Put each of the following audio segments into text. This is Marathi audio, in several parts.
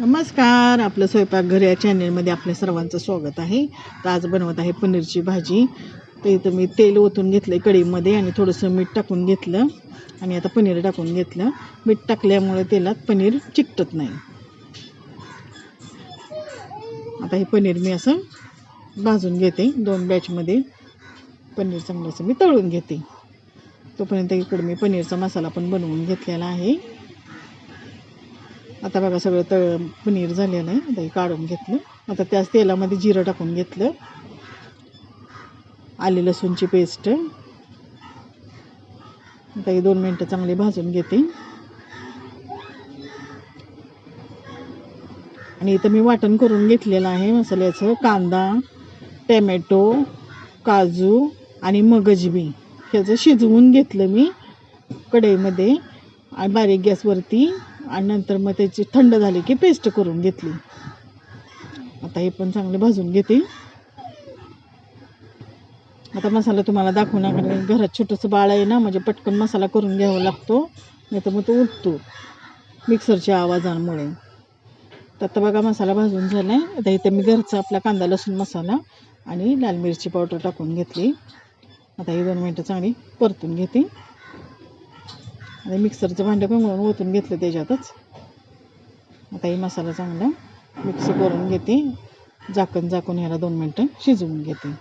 नमस्कार आपलं स्वयंपाकघर या चॅनेलमध्ये आपल्या सर्वांचं स्वागत आहे. तर आज बनवत आहे पनीरची भाजी. तर इथं मी तेल ओतून घेतलं कढईमध्ये आणि थोडंसं मीठ टाकून घेतलं. आणि आता पनीर टाकून घेतलं. मीठ टाकल्यामुळे तेलात पनीर चिकटत नाही. आता हे पनीर मी असं भाजून घेते. दोन बॅचमध्ये पनीर चांगलं असं मी तळून घेते. तोपर्यंत इकडे मी पनीरचा मसाला पण बनवून घेतलेला आहे. आता बघा सगळं तळ पनीर झालेलं आहे. आता हे काढून घेतलं. आता त्याच तेलामध्ये जिरं टाकून घेतलं. आले लसूणची पेस्ट. आता हे दोन मिनटं चांगली भाजून घेते. आणि इथं मी वाटण करून घेतलेलं आहे मसाल्याचं. कांदा टॅमॅटो काजू आणि मगजबी ह्याचं शिजवून घेतलं मी कढईमध्ये. आणि बारीक गॅसवरती आणि नंतर मग त्याची थंड झाली की पेस्ट करून घेतली. आता हे पण चांगले भाजून घेते. आता मसाला तुम्हाला दाखवू नका कारण घरात छोटंसं बाळ आहे ना म्हणजे पटकन मसाला करून घ्यावा लागतो. नाही तर मग तो उठतो मिक्सरच्या आवाजांमुळे. तर आता बघा मसाला भाजून झाला आहे आता इथं मी घरचा आपला कांदा लसूण मसाला आणि लाल मिरची पावडर टाकून घेतली. आता ही दोन मिनटं चांगली परतून घेते. आणि मिक्सरचं भांडं पण म्हणून ओतून घेतलं त्याच्यातच. आता ही मसाला चांगला मिक्स करून घेते. झाकण झाकून ह्याला दोन मिनटं शिजवून घेते.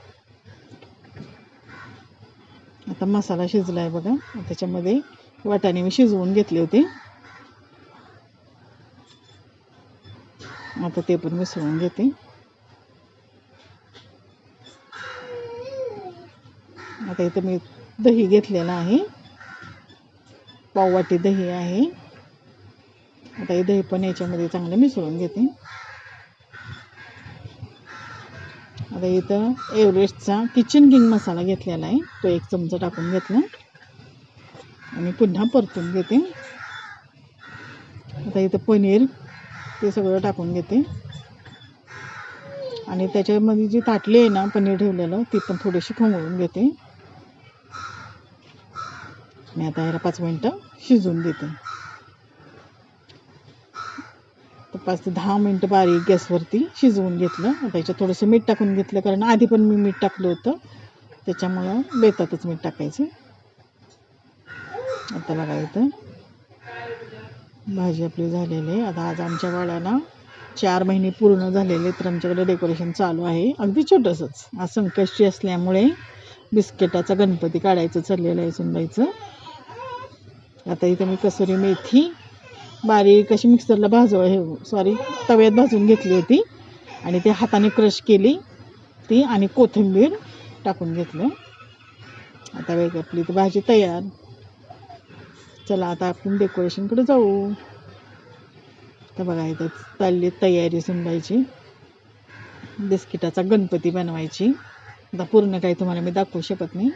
आता मसाला शिजला आहे बघा. त्याच्यामध्ये वाटाणे मी शिजवून घेतले होते. आता ते पण मिसळून घेते. आता इथं मी दही घेतलेलं आहे. पाववाटी दही आहे. आता हे दही पण याच्यामध्ये चांगलं मिसळून घेते. आता इथं एव्हरेस्टचा किचन किंग मसाला घेतलेला आहे. तो एक चमचा टाकून घेतला. आणि पुन्हा परतून घेते. आता इथं पनीर ते सगळं टाकून घेते. आणि त्याच्यामध्ये जी ताटली आहे ना पनीर ठेवलेलं ती पण थोडीशी खवळून घेते. मी आता ह्याला पाच मिनटं शिजवून देते. तर पाच ते दहा मिनटं बारीक गॅसवरती शिजवून घेतलं. त्याच्यात थोडंसं मीठ टाकून घेतलं कारण आधी पण मी मीठ टाकलं होतं. त्याच्यामुळं बेतातच मीठ टाकायचं. आता बघा इथं भाजी आपली झालेली आहे. आता आज आमच्या वाड्याला चार महिने पूर्ण झालेले तर आमच्याकडे डेकोरेशन चालू आहे. अगदी छोटंसंच. आज संकष्टी असल्यामुळे बिस्किटाचा गणपती काढायचं चाललेलं आहे सुनबाईचं आता इथं मी कसुरी मेथी बारीक अशी मिक्सरला भाजव हे सॉरी तव्यात भाजून घेतली होती. आणि ते हाताने क्रश केली ती आणि कोथिंबीर टाकून घेतलं. आता वेग आपली ती भाजी तयार. चला आता आपण डेकोरेशनकडे जाऊ. तर बघा इथं चालली तयारी सुंदायची बिस्किटाचा गणपती बनवायची. आता पूर्ण काही तुम्हाला मी दाखवू शकत नाही.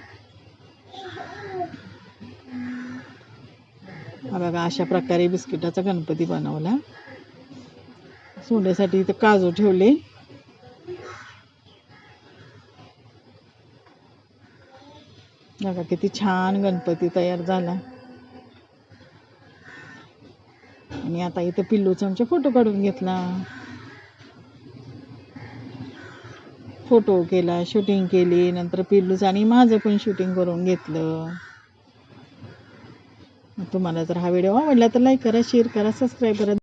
हा बघा अशा प्रकारे बिस्किटाचा गणपती बनवला. सोन्यासाठी इथं काजू ठेवले. बघा किती छान गणपती तयार झाला. आणि आता इथं पिल्लूचा आमच्या फोटो काढून घेतला. फोटो केला शूटिंग केली नंतर पिल्लूचं आणि माझं पण शूटिंग करून घेतलं. तुम्हाला जर हा व्हिडिओ आवडला तर लाईक करा शेअर करा सबस्क्राईब करा.